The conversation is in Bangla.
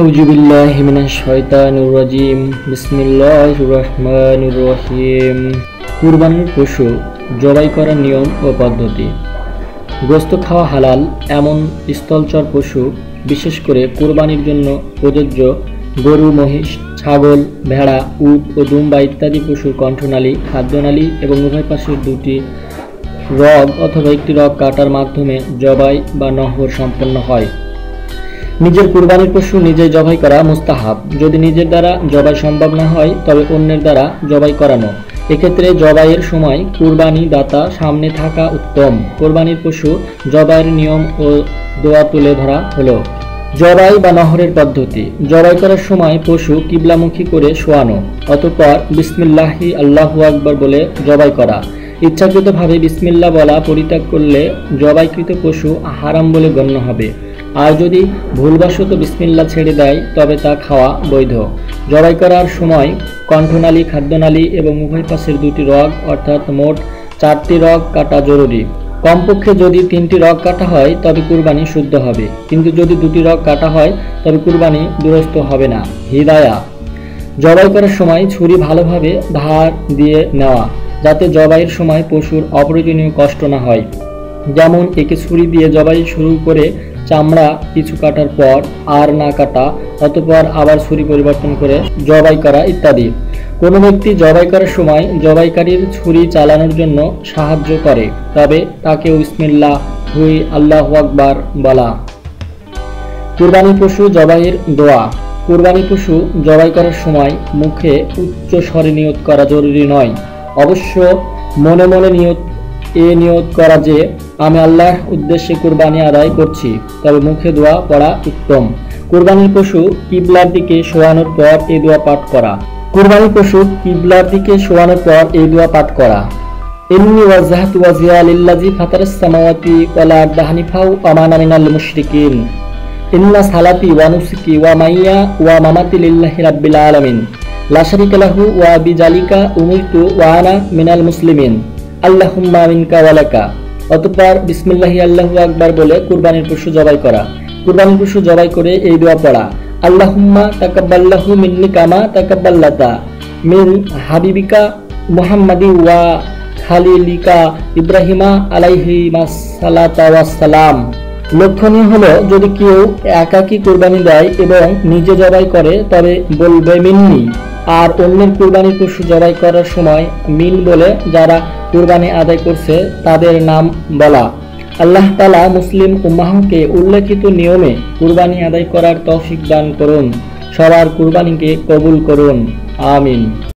আউজুবিল্লাহ মিনাশ শয়তানুর রাজিম বিসমিল্লাহ রহমানুর রহিম কুরবানির পশু, জবাই করার নিয়ম ও পদ্ধতি। গোস্ত খাওয়া হালাল, এমন স্থলচর পশু, বিশেষ করে কোরবানির জন্য প্রযোজ্য গরু, মহিষ, ছাগল, ভেড়া, উট ও দুম্বা ইত্যাদি পশুর কণ্ঠনালী, খাদ্যনালী এবং উভয় পাশের দুটি রগ অথবা একটি রগ কাটার মাধ্যমে জবাই বা নহর সম্পন্ন হয়। নিজের কুরবানির পশু নিজে জবাই করা মুস্তাহাব। যদি নিজের দ্বারা জবাই সম্ভব না হয়, তবে অন্যের দ্বারা জবাই করানো। এক্ষেত্রে জবাইয়ের সময় কুরবানি দাতা সামনে থাকা উত্তম। কোরবানির পশু জবাইয়ের নিয়ম ও দোয়া তুলে ধরা হলো। জবাই বা নহরের পদ্ধতি। জবাই করার সময় পশু কিবলামুখী করে শোয়ানো। অতঃপর বিসমিল্লাহি আল্লাহু আকবর বলে জবাই করা। ইচ্ছাকৃতভাবে বিসমিল্লা বলা পরিত্যাগ করলে জবাইকৃত পশু হারাম বলে গণ্য হবে। আর যদি ভুলবশত বিসমিল্লা ছেড়ে দেয়, তবে তা খাওয়া বৈধ। জবাই করার সময় কণ্ঠনালী, খাদ্যনালী এবং উভয় পাশের দুটি রগ, অর্থাৎ মোট চারটি রগ কাটা জরুরি। কমপক্ষে যদি তিনটি রগ কাটা হয়, তবে কুরবানি শুদ্ধ হবে। কিন্তু যদি দুটি রগ কাটা হয়, তবে কুরবানি দুরস্ত হবে না। হিদায়া। জবাই করার সময় ছুরি ভালোভাবে ধার দিয়ে নেওয়া, যাতে জবাইয়ের সময় পশুর অপ্রয়োজনীয় কষ্ট না হয়। যেমন, একে ছুরি দিয়ে জবাই শুরু করে চামড়া কিছু কাটার পর আর না কাটা, অতপর আবার ছুরি পরিবর্তন করে জবাই করা ইত্যাদি। কোনো ব্যক্তি জবাই করার সময় জবাইকারীর ছুরি চালানোর জন্য সাহায্য করে, তবে তাকে ইসমিল্লা হুই, আল্লাহ আকবার বলা। কুরবানি পশু জবাইয়ের দোয়া। কুরবানি পশু জবাই করার সময় মুখে উচ্চ স্বরে নিয়ত করা জরুরি নয়। অবশ্য মনে মনে নিয়ত, এ নিয়ত করা যে আমি আল্লাহর উদ্দেশ্যে কুরবানি আদায় করছি, তবে মুখে দোয়া পড়া উত্তম। কুরবানির পশু কিবলার দিকে শোয়ানোর পর এই দোয়া পাঠ করা। কুরবানির পশু কিবলার দিকে শোয়ানোর পর এই দোয়া পাঠ করা। ইন্নি ওয়াজহাতু ওয়াজিয়া লিল্লাযী ফাতারাস সামাওয়াতি ওয়াল আরদা হানিফাও আমানা মিনাল মুশরিকিন। ইন্না সালাতি ওয়া নুসুকি ওয়া মাইয়া ওয়া মামাতি লিল্লাহি রাব্বিল আলামিন। লা শারিকা লাহু ওয়া বিজালিকা উমিরতু ওয়া আনা মিনাল মুসলিমিন। আল্লাহুম্মা মিনকা ওয়ালাকা অতঃপর বিসমিল্লাহি আল্লাহু আকবার বলে কুরবানির পশু জবাই করা। কুরবানির পশু জবাই করে এই দোয়া পড়া। আল্লাহুম্মা তাকাব্বাল্লাহু মিন্নি কামা তাকাব্বাল্লাতা মিন হাবিবিকা মুহাম্মাদি ওয়া খালিলিকা ইব্রাহিমা আলাইহি ওয়াস ওয়াসসালাম। লক্ষণীয় হলো যদি কেউ একাকী কোরবানি দেয় এবং নিজে জবাই করে, তবে বলবে মিন্নি। আর অন্যের কুরবানির পশু জবাই করার সময় মিন বলে যারা কুরবানি আদায় করছে, তাদের নাম বলা। আল্লাহ তালা মুসলিম উম্মাহকে উল্লেখিত নিয়মে কুরবানি আদায় করার তৌফিক দান করুন। সবার কুরবানিকে কবুল করুন। আমিন।